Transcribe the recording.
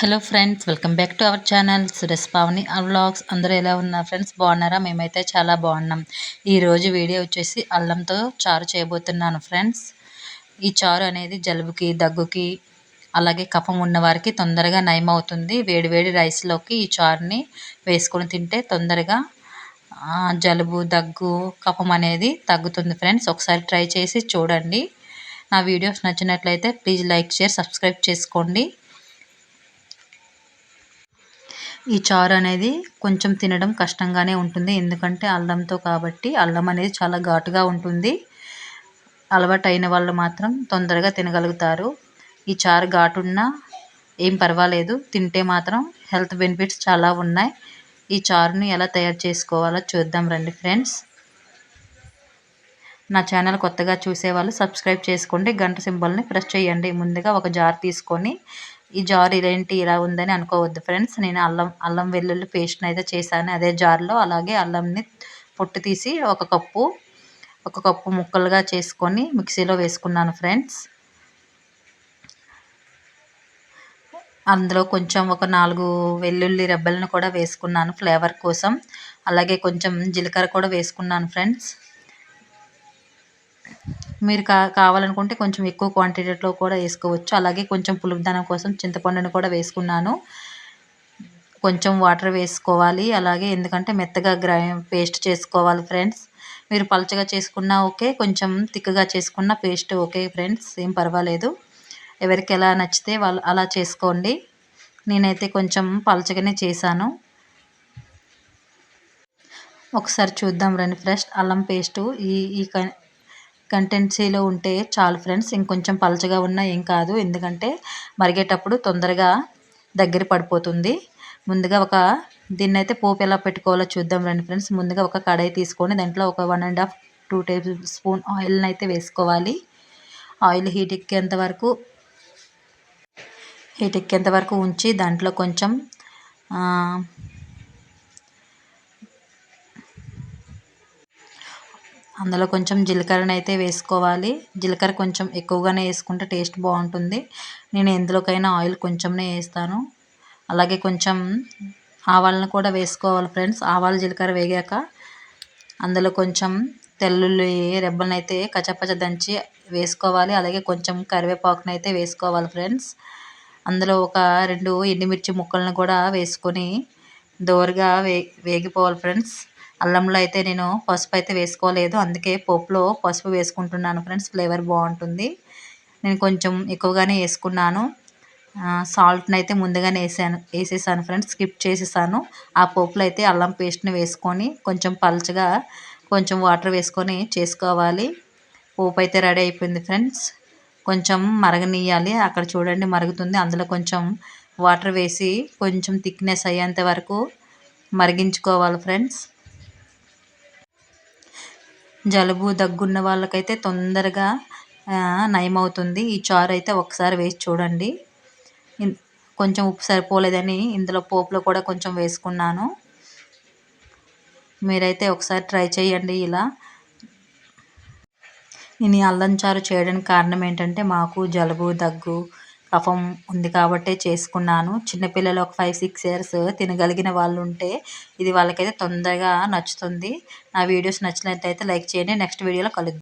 Hello friends welcome back to our channel Suresh Pavani vlogs అందరూ ఎలా ఉన్నారు friends బాగున్నారా? మేమైతే చాలా బాగున్నాం. ఈరోజు వీడియో వచ్చేసి అల్లంతో చారు చేయబోతున్నాను ఫ్రెండ్స్ ఈ చారు అనేది జలుబుకి దగ్గుకి అలాగే కఫం ఉన్న వారికి తొందరగా నయం అవుతుంది వేడివేడి రైస్లోకి ఈ చారుని వేసుకొని తింటే తొందరగా జలుబు దగ్గు కఫం అనేది తగ్గుతుంది ఫ్రెండ్స్ ఒకసారి ట్రై చేసి చూడండి. నా వీడియోస్ నచ్చినట్లయితే ప్లీజ్ లైక్ షేర్ సబ్స్క్రైబ్ చేసుకోండి. ఈ చారు అనేది కొంచెం తినడం కష్టంగానే ఉంటుంది. ఎందుకంటే అల్లంతో కాబట్టి అల్లం అనేది చాలా ఘాటుగా ఉంటుంది. అలవాటు అయిన వాళ్ళు మాత్రం తొందరగా తినగలుగుతారు. ఈ చారు ఘాటున్నా ఏం పర్వాలేదు. తింటే మాత్రం హెల్త్ బెనిఫిట్స్ చాలా ఉన్నాయి. ఈ చారుని ఎలా తయారు చేసుకోవాలో చూద్దాం రండి ఫ్రెండ్స్. నా ఛానల్ కొత్తగా చూసేవాళ్ళు సబ్స్క్రైబ్ చేసుకోండి. గంట సింబల్ని ప్రెస్ చేయండి. ముందుగా ఒక జార్ తీసుకొని ఈ జార్ ఇదేంటి ఇలా ఉందని అనుకోవద్దు ఫ్రెండ్స్. నేను అల్లం అల్లం వెల్లుల్లి పేస్ట్ని అయితే చేశాను. అదే జార్లో అలాగే అల్లంని పొట్టు తీసి ఒక కప్పు ఒక కప్పు ముక్కలుగా చేసుకొని మిక్సీలో వేసుకున్నాను ఫ్రెండ్స్. అందులో కొంచెం ఒక నాలుగు వెల్లుల్లి రెబ్బలను కూడా వేసుకున్నాను ఫ్లేవర్ కోసం. అలాగే కొంచెం జీలకర్ర కూడా వేసుకున్నాను ఫ్రెండ్స్. మీరు కా కావాలనుకుంటే కొంచెం ఎక్కువ క్వాంటిటీలో కూడా వేసుకోవచ్చు. అలాగే కొంచెం పులుపుదనం కోసం చింతపండుని కూడా వేసుకున్నాను. కొంచెం వాటర్ వేసుకోవాలి. అలాగే ఎందుకంటే మెత్తగా గ్రై పేస్ట్ చేసుకోవాలి ఫ్రెండ్స్ మీరు పలచగా చేసుకున్నా ఓకే కొంచెం తిక్కగా చేసుకున్న పేస్ట్ ఓకే ఫ్రెండ్స్ ఏం పర్వాలేదు. ఎవరికి ఎలా నచ్చితే వాళ్ళు అలా చేసుకోండి. నేనైతే కొంచెం పలచగానే చేశాను. ఒకసారి చూద్దాం రండి ఫ్రెష్ అల్లం పేస్టు ఈ ఈ కంటెన్సీలో ఉంటే చాలు ఫ్రెండ్స్ ఇంకొంచెం పలచగా ఉన్నా ఏం కాదు. ఎందుకంటే మరిగేటప్పుడు తొందరగా దగ్గర పడిపోతుంది. ముందుగా ఒక దీన్ని అయితే పోపు ఎలా పెట్టుకోవాలో చూద్దాం రండి ఫ్రెండ్స్. ముందుగా ఒక కడాయి తీసుకొని దాంట్లో ఒక one and half two tablespoon ఆయిల్ని అయితే వేసుకోవాలి. ఆయిల్ హీట్ ఎక్కేంత వరకు హీట్ ఎక్కేంత వరకు ఉంచి దాంట్లో కొంచెం అందులో కొంచెం జీలకర్రని అయితే వేసుకోవాలి. జీలకర్ర కొంచెం ఎక్కువగానే వేసుకుంటే టేస్ట్ బాగుంటుంది. నేను ఎందులోకైనా ఆయిల్ కొంచెంనే వేస్తాను. అలాగే కొంచెం ఆవాలను కూడా వేసుకోవాలి ఫ్రెండ్స్. ఆవాలు జీలకర్ర వేగాక అందులో కొంచెం తెల్లుల్లి రెబ్బలను అయితే కచ్చపచ్చ దంచి వేసుకోవాలి. అలాగే కొంచెం కరివేపాకును అయితే వేసుకోవాలి ఫ్రెండ్స్. అందులో ఒక రెండు ఎండుమిర్చి ముక్కలను కూడా వేసుకొని దోరగా వే వేగిపోవాలి ఫ్రెండ్స్. అల్లంలో అయితే నేను పసుపు అయితే వేసుకోలేదు. అందుకే పోపులో పసుపు వేసుకుంటున్నాను ఫ్రెండ్స్. ఫ్లేవర్ బాగుంటుంది. నేను కొంచెం ఎక్కువగానే వేసుకున్నాను. సాల్ట్ని అయితే ముందుగానే వేసాను. వేసేసాను ఫ్రెండ్స్. స్కిప్ చేసేసాను. ఆ పోపులో అయితే అల్లం పేస్ట్ని వేసుకొని కొంచెం పల్చగా కొంచెం వాటర్ వేసుకొని చేసుకోవాలి. పోపు అయితే రెడీ అయిపోయింది ఫ్రెండ్స్. కొంచెం మరగనీయాలి. అక్కడ చూడండి మరుగుతుంది. అందులో కొంచెం వాటర్ వేసి కొంచెం థిక్నెస్ అయ్యేంత వరకు మరిగించుకోవాలి ఫ్రెండ్స్. జలుబు దగ్గున్న వాళ్ళకైతే తొందరగా నయమవుతుంది. ఈ చారు అయితే ఒకసారి వేసి చూడండి. కొంచెం ఉప్పు సరిపోలేదని ఇందులో పోపులో కూడా కొంచెం వేసుకున్నాను. మీరైతే ఒకసారి ట్రై చేయండి ఇలా. నేను ఈ అల్లం చారు చేయడానికి కారణం ఏంటంటే మాకు జలుబు దగ్గు కఫం ఉంది కాబట్టే చేసుకున్నాను. చిన్నపిల్లలు ఒక ఫైవ్ సిక్స్ ఇయర్స్ తినగలిగిన వాళ్ళు ఉంటే ఇది వాళ్ళకైతే తొందరగా నచ్చుతుంది. నా వీడియోస్ నచ్చినట్లయితే లైక్ చేయండి. నెక్స్ట్ వీడియోలో కలుద్దాం.